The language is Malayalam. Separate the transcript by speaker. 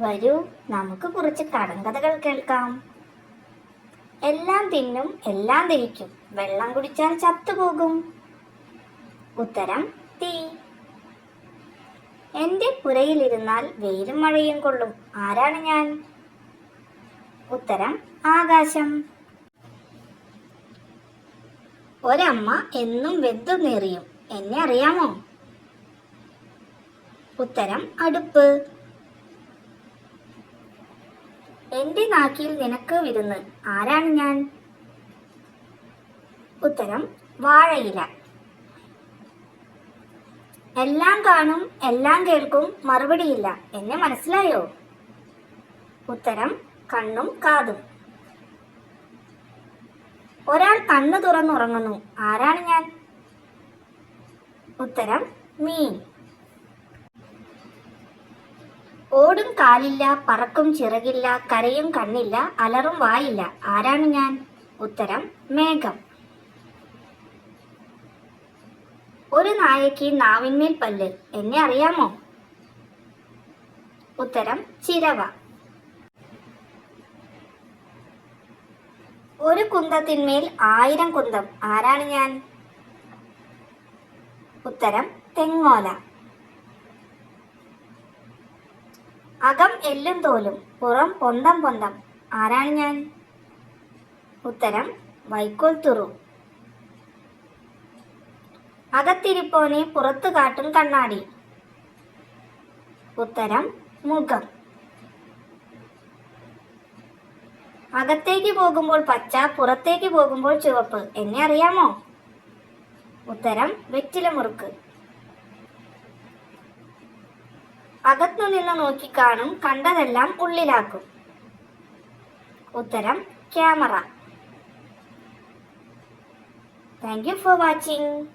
Speaker 1: വരൂ നമുക്ക് കുറച്ച് കടങ്കഥകൾ കേൾക്കാം. എല്ലാം തിന്നും എല്ലാം ദഹിക്കും. വെള്ളം കുടിച്ചാൽ ചത്തുപോകും. ഉത്തരം തീ. എന്റെ പുരയിലിരുന്നാൽ വെയിലും മഴയും കൊള്ളും. ആരാണ് ഞാൻ? ഉത്തരം ആകാശം. ഒരമ്മ എന്നും വെന്തു നേറിയും എന്നെ അറിയാമോ? ഉത്തരം അടുപ്പ്. എന്റെ നാക്കിൽ നിനക്ക് വിരുന്ന്. ആരാണ് ഞാൻ? ഉത്തരം വാഴയില. എല്ലാം കാണും എല്ലാം കേൾക്കും മറുപടിയില്ല. എന്നെ മനസ്സിലായോ? ഉത്തരം കണ്ണും കാതും. ഒരാൾ കണ്ണു തുറന്നുറങ്ങുന്നു. ആരാണ് ഞാൻ? ഉത്തരം മീൻ. ഓടും കാലില്ല പറക്കും ചിറകില്ല കരയും കണ്ണില്ല അലറും വായില്ല. ആരാണ് ഞാൻ? ഉത്തരം മേഘം. ഒരു നായയ്ക്ക് നാവിന്മേൽ പല്ല്. എന്നെ അറിയാമോ? ഉത്തരം ചിരവ. ഒരു കുന്തത്തിന്മേൽ ആയിരം കുന്തം. ആരാണ് ഞാൻ? ഉത്തരം തെങ്ങോല. അകം എല്ലും തോലും പുറം പൊന്തം പൊന്തം. ആരാണ് ഞാൻ? ഉത്തരം വൈക്കോൽ തുറു. അകത്തിരിപ്പോനെ പുറത്തു കാട്ടും കണ്ണാടി. ഉത്തരം മുഖം. അകത്തേക്ക് പോകുമ്പോൾ പച്ച പുറത്തേക്ക് പോകുമ്പോൾ ചുവപ്പ്. എന്നെ അറിയാമോ? ഉത്തരം വെറ്റില മുറുക്ക് അകത്തു നിന്ന് നോക്കിക്കാണും കണ്ടതെല്ലാം ഉള്ളിലാക്കും. ഉത്തരം camera. Thank you for watching